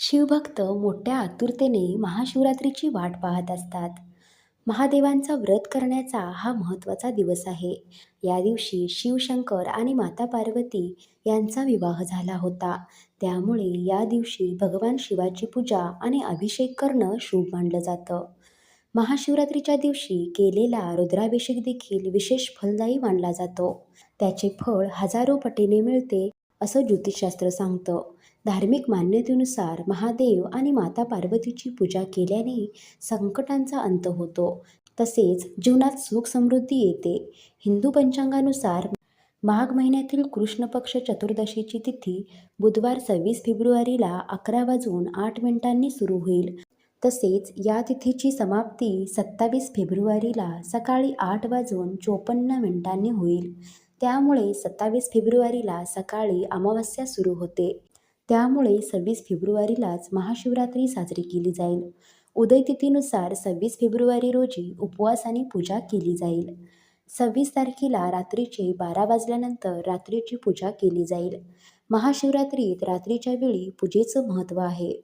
शिवभक्त मोठ्या आतुरतेने महाशिवरात्रीची वाट पाहत असतात. महादेवांचा व्रत करण्याचा हा महत्त्वाचा दिवस आहे. या दिवशी शिवशंकर आणि माता पार्वती यांचा विवाह झाला होता. त्यामुळे या दिवशी भगवान शिवाची पूजा आणि अभिषेक करणं शुभ मानलं जातं. महाशिवरात्रीच्या दिवशी केलेला रुद्राभिषेक देखील विशेष फलदायी मानला जातो. त्याचे फळ हजारो पटीने मिळते असं ज्योतिषशास्त्र सांगतं. धार्मिक मान्यतेनुसार महादेव आणि माता पार्वतीची पूजा केल्याने संकटांचा अंत होतो तसेच जीवनात सुख समृद्धी येते. हिंदू पंचांगानुसार माघ महिन्यातील कृष्ण पक्ष चतुर्दशीची तिथी बुधवार सव्वीस फेब्रुवारीला अकरा वाजून आठ मिनिटांनी सुरू होईल. तसेच या तिथीची समाप्ती सत्तावीस फेब्रुवारीला सकाळी आठ वाजून चोपन्न मिनिटांनी होईल. त्यामुळे सत्तावीस फेब्रुवारीला सकाळी अमावस्या सुरू होते. त्यामुळे सव्वीस फेब्रुवारीलाच महाशिवरात्री साजरी केली जाईल. उदयतिथीनुसार सव्वीस फेब्रुवारी रोजी उपवास आणि पूजा केली जाईल. सव्वीस तारखेला रात्रीचे बारा वाजल्यानंतर रात्रीची पूजा केली जाईल. महाशिवरात्रीत रात्रीच्या वेळी पूजेचं महत्त्व आहे.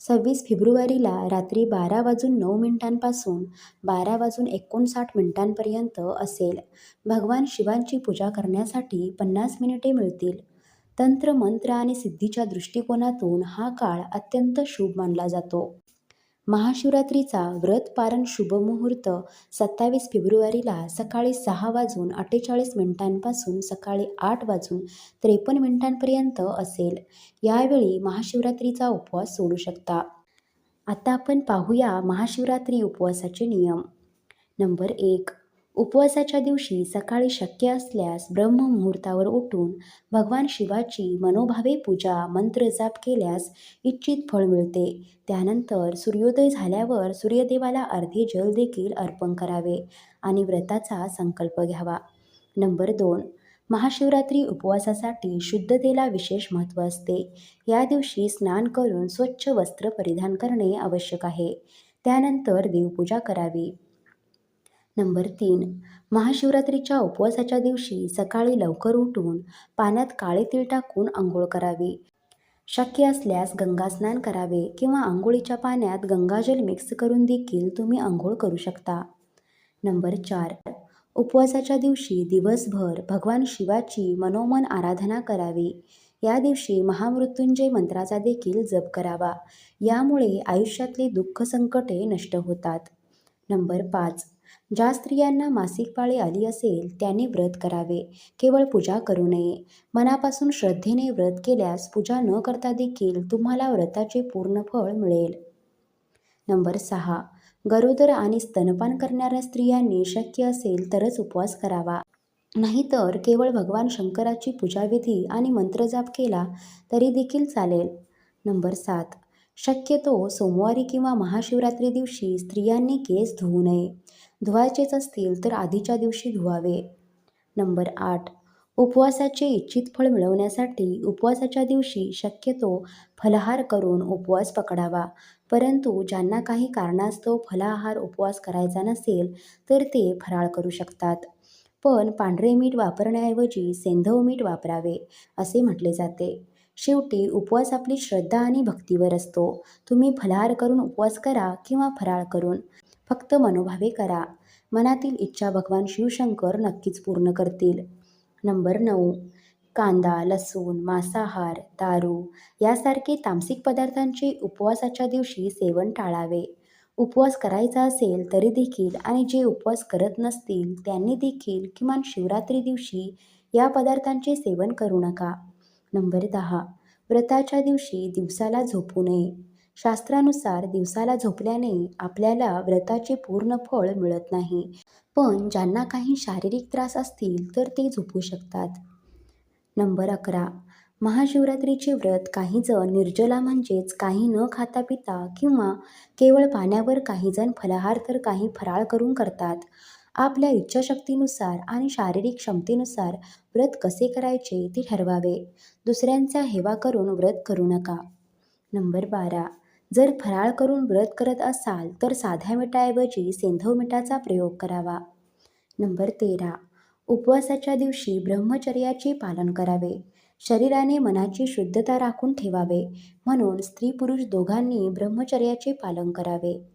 सव्वीस फेब्रुवारीला रात्री बारा वाजून नऊ मिनिटांपासून बारा वाजून एकोणसाठ मिनिटांपर्यंत असेल. भगवान शिवांची पूजा करण्यासाठी पन्नास मिनिटे मिळतील. तंत्र मंत्र आणि सिद्धीच्या दृष्टिकोनातून हा काळ अत्यंत शुभ मानला जातो. महाशिवरात्रीचा व्रत पारण शुभ मुहूर्त सत्तावीस फेब्रुवारीला सकाळी सहा वाजून अठ्ठेचाळीस मिनिटांपासून सकाळी आठ वाजून त्रेपन्न मिनिटांपर्यंत असेल. यावेळी महाशिवरात्रीचा उपवास सोडू शकता. आता आपण पाहूया महाशिवरात्री उपवासाचे नियम. नंबर एक उपवासाच्या दिवशी सकाळी शक्य असल्यास ब्रह्ममुहूर्तावर उठून भगवान शिवाची मनोभावे पूजा मंत्रजाप केल्यास इच्छित फळ मिळते. त्यानंतर सूर्योदय झाल्यावर सूर्यदेवाला अर्धे जल देखील अर्पण करावे आणि व्रताचा संकल्प घ्यावा. नंबर दोन महाशिवरात्री उपवासासाठी शुद्धतेला विशेष महत्त्व असते. या दिवशी स्नान करून स्वच्छ वस्त्र परिधान करणे आवश्यक आहे. त्यानंतर देवपूजा करावी. नंबर तीन महाशिवरात्रीच्या उपवासाच्या दिवशी सकाळी लवकर उठून पाण्यात काळे तीळ टाकून आंघोळ करावी. शक्य असल्यास गंगास्नान करावे किंवा आंघोळीच्या पाण्यात गंगाजल मिक्स करून देखील तुम्ही आंघोळ करू शकता. नंबर चार उपवासाच्या दिवशी दिवसभर भगवान शिवाची मनोमन आराधना करावी. या दिवशी महामृत्युंजय मंत्राचा देखील जप करावा. यामुळे आयुष्यातले दुःख संकटे नष्ट होतात. नंबर पाच ज्या स्त्रियांना मासिक पाळी आली असेल त्यांनी व्रत करावे. केवळ पूजा करू नये. मनापासून श्रद्धेने व्रत केल्यास पूजा न करता देखील तुम्हाला व्रताचे पूर्ण फळ मिळेल. नंबर सहा गरोदर आणि स्तनपान करणाऱ्या स्त्रियांनी शक्य असेल तरच उपवास करावा. नाहीतर केवळ भगवान शंकराची पूजाविधी आणि मंत्रजाप केला तरी देखील चालेल. नंबर सात शक्यतो सोमवारी किंवा महाशिवरात्री दिवशी स्त्रियांनी केस धुवू नये. धुवायचेच असतील तर आधीच्या दिवशी धुवावे. नंबर आठ उपवासाचे इच्छित फळ मिळवण्यासाठी उपवासाच्या दिवशी शक्यतो फलाहार करून उपवास पकडावा. परंतु ज्यांना काही कारणास्तव फलाहार उपवास करायचा नसेल तर ते फराळ करू शकतात. पण पांढरे मीठ वापरण्याऐवजी सेंधव मीठ वापरावे असे म्हटले जाते. शेवटी उपवास आपली श्रद्धा आणि भक्तीवर असतो. तुम्ही फलाहार करून उपवास करा किंवा फराळ करून. फक्त मनोभावे करा. मनातील इच्छा भगवान शिवशंकर नक्कीच पूर्ण करतील. नंबर नऊ कांदा, लसूण, मांसाहार, दारू यासारखे तामसिक पदार्थांचे उपवासाच्या दिवशी सेवन टाळावे. उपवास करायचा असेल तरी देखील आणि जे उपवास करत नसतील त्यांनी देखील किमान शिवरात्री दिवशी या पदार्थांचे सेवन करू नका. नंबर दहा व्रताच्या दिवशी दिवसाला झोपू नये. शास्त्रानुसार दिवसाला झोपल्याने आपल्याला व्रताचे पूर्ण फळ मिळत नाही. पण ज्यांना काही शारीरिक त्रास असतील तर ते झोपू शकतात. नंबर अकरा महाशिवरात्रीचे व्रत काही जण निर्जला म्हणजेच काही न खाता पिता किंवा केवळ पाण्यावर काही जण फलाहार तर काही फराळ करून करतात. आपल्या इच्छाशक्तीनुसार आणि शारीरिक क्षमतेनुसार व्रत कसे करायचे ते ठरवावे. दुसऱ्यांचा हेवा करून व्रत करू नका. नंबर बारा जर फराळ करून व्रत करत असाल तर साध्या मिठाऐवजी सेंधव मिठाचा प्रयोग करावा. नंबर तेरा. उपवासाच्या दिवशी ब्रह्मचर्याचे पालन करावे. शरीराने मनाची शुद्धता राखून ठेवावे. म्हणून स्त्री पुरुष दोघांनी ब्रह्मचर्याचे पालन करावे.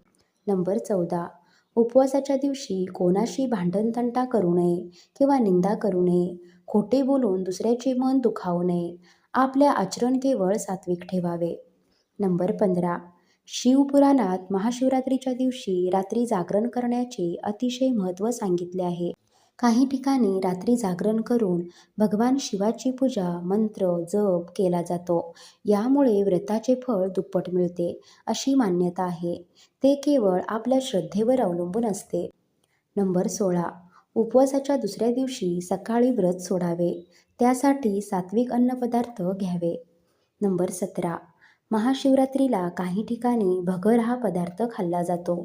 नंबर चौदा. उपवासाच्या दिवशी कोणाशी भांडणतंटा करू नये किंवा निंदा करू नये खोटे बोलून दुसऱ्याचे मन दुखावू नये आपले आचरण केवळ सात्विक ठेवावे. नंबर पंधरा. शिवपुराणात महाशिवरात्रीच्या दिवशी रात्री जागरण करण्याचे अतिशय महत्त्व सांगितले आहे. काही ठिकाणी रात्री जागरण करून भगवान शिवाची पूजा मंत्र जप केला जातो. यामुळे व्रताचे फळ दुप्पट मिळते अशी मान्यता आहे. ते केवळ आपल्या श्रद्धेवर अवलंबून असते. नंबर सोळा. उपवासाच्या दुसऱ्या दिवशी सकाळी व्रत सोडावे. त्यासाठी सात्विक अन्नपदार्थ घ्यावे. नंबर सतरा. महाशिवरात्रीला काही ठिकाणी भगर हा पदार्थ खाल्ला जातो.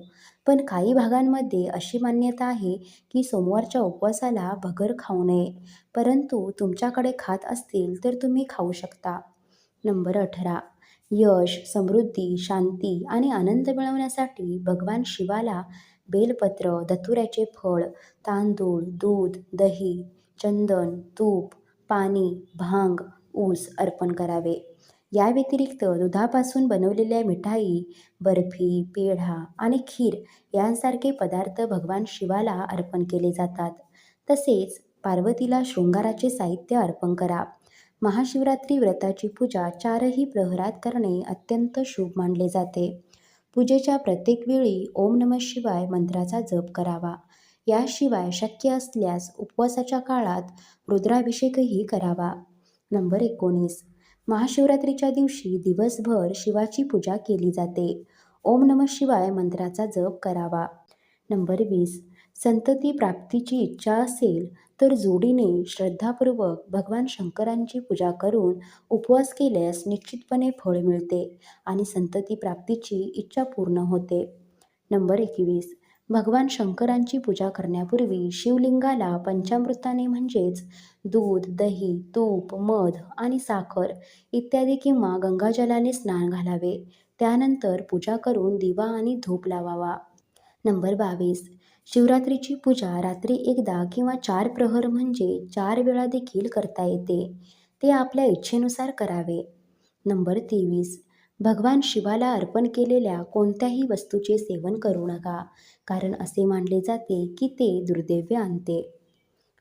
पण काही भागांमध्ये अशी मान्यता आहे की सोमवारच्या उपवासाला भगर खाऊ नये. परंतु तुमच्याकडे खात असतील तर तुम्ही खाऊ शकता. नंबर अठरा. यश समृद्धी शांती आणि आनंद मिळवण्यासाठी भगवान शिवाला बेलपत्र धतुऱ्याचे फळ तांदूळ दूध दही चंदन तूप पाणी भांग ऊस अर्पण करावे. या व्यतिरिक्त दुधापासून बनवलेल्या मिठाई बर्फी पेढा आणि खीर यांसारखे पदार्थ भगवान शिवाला अर्पण केले जातात. तसेच पार्वतीला शृंगाराचे साहित्य अर्पण करा. महाशिवरात्री व्रताची पूजा चारही प्रहरात करणे अत्यंत शुभ मानले जाते. पूजेच्या प्रत्येक वेळी ओम नम शिवाय मंत्राचा जप करावा. याशिवाय शक्य असल्यास उपवासाच्या काळात रुद्राभिषेकही करावा. नंबर एकोणीस. महाशिवरात्रीच्या दिवशी दिवसभर शिवाची पूजा केली जाते. ओम नम शिवाय मंत्राचा जप करावा. नंबर वीस. संतती प्राप्तीची इच्छा असेल तर जोडीने श्रद्धापूर्वक भगवान शंकरांची पूजा करून उपवास केल्यास निश्चितपणे फळ मिळते आणि संतती प्राप्तीची इच्छा पूर्ण होते. नंबर एकवीस. भगवान शंकरांची पूजा करण्यापूर्वी शिवलिंगाला पंचामृताने म्हणजेच दूध दही तूप मध आणि साखर इत्यादी किंवा गंगाजलाने स्नान घालावे. त्यानंतर पूजा करून दिवा आणि धूप लावावा. नंबर बावीस. शिवरात्रीची पूजा रात्री एकदा किंवा चार प्रहर म्हणजे चार वेळा देखील करता येते. ते आपल्या इच्छेनुसार करावे. नंबर तेवीस. भगवान शिवाला अर्पण केलेल्या कोणत्याही वस्तूचे सेवन करू नका कारण असे मानले जाते की ते दुर्दैव्य आणते.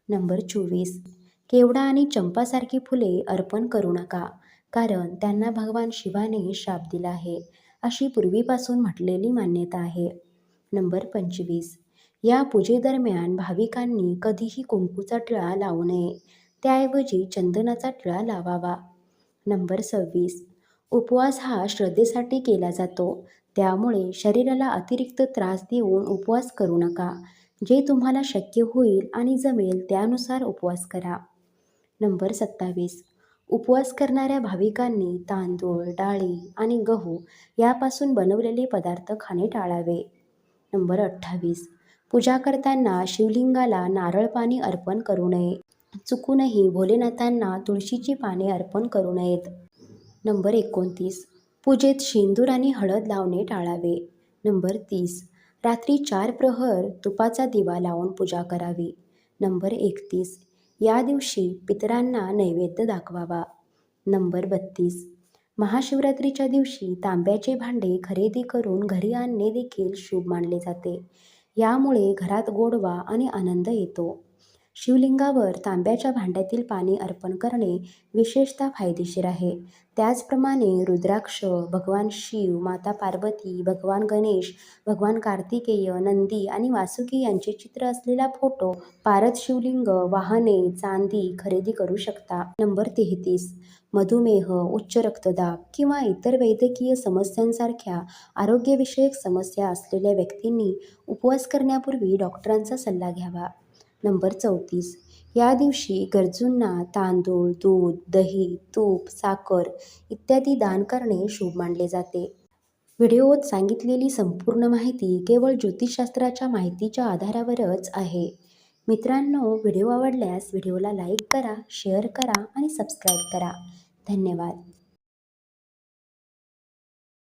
नंबर चोवीस. केवडा आणि चंपासारखी फुले अर्पण करू नका कारण त्यांना भगवान शिवाने शाप दिला आहे अशी पूर्वीपासून म्हटलेली मान्यता आहे. नंबर पंचवीस. या पूजेदरम्यान भाविकांनी कधीही कुंकूचा टिळा लावू नये त्याऐवजी चंदनाचा टिळा लावावा. नंबर सव्वीस. उपवास हा श्रद्धेसाठी केला जातो. त्यामुळे शरीराला अतिरिक्त त्रास देऊन उपवास करू नका. जे तुम्हाला शक्य होईल आणि जमेल त्यानुसार उपवास करा. नंबर सत्तावीस. उपवास करणाऱ्या भाविकांनी तांदूळ डाळी आणि गहू यापासून बनवलेले पदार्थ खाणे टाळावे. नंबर अठ्ठावीस. पूजा करताना शिवलिंगाला नारळ पाणी अर्पण करू नये. चुकूनही भोलेनाथांना तुळशीची पाने अर्पण करू नयेत. नंबर एकोणतीस. पूजेत शेंदूर आणि हळद लावणे टाळावे. नंबर तीस. रात्री चार प्रहर तुपाचा दिवा लावून पूजा करावी. नंबर एकतीस. या दिवशी पितरांना नैवेद्य दाखवावा. नंबर बत्तीस. महाशिवरात्रीच्या दिवशी तांब्याचे भांडे खरेदी करून घरी आणणे देखील शुभ मानले जाते. यामुळे घरात गोडवा आणि आनंद येतो. शिवलिंगावर तांब्याच्या भांड्यातील पाणी अर्पण करणे विशेषतः फायदेशीर आहे. त्याचप्रमाणे रुद्राक्ष भगवान शिव माता पार्वती भगवान गणेश भगवान कार्तिकेय नंदी आणि वासुकी यांचे चित्र असलेला फोटो पारद शिवलिंग वाहने चांदी खरेदी करू शकता. नंबर तेहतीस. मधुमेह उच्च रक्तदाब किंवा इतर वैद्यकीय समस्यांसारख्या आरोग्यविषयक समस्या असलेल्या व्यक्तींनी उपवास करण्यापूर्वी डॉक्टरांचा सल्ला घ्यावा. नंबर चौतीस. या दिवशी गरजूंना तांदूळ दूध दही तूप साखर इत्यादी दान करणे शुभ मानले जाते. व्हिडिओत सांगितलेली संपूर्ण माहिती केवळ ज्योतिषशास्त्राच्या माहितीच्या आधारावरच आहे. मित्रांनो व्हिडिओ आवडल्यास व्हिडिओला लाईक करा शेअर करा आणि सबस्क्राईब करा. धन्यवाद.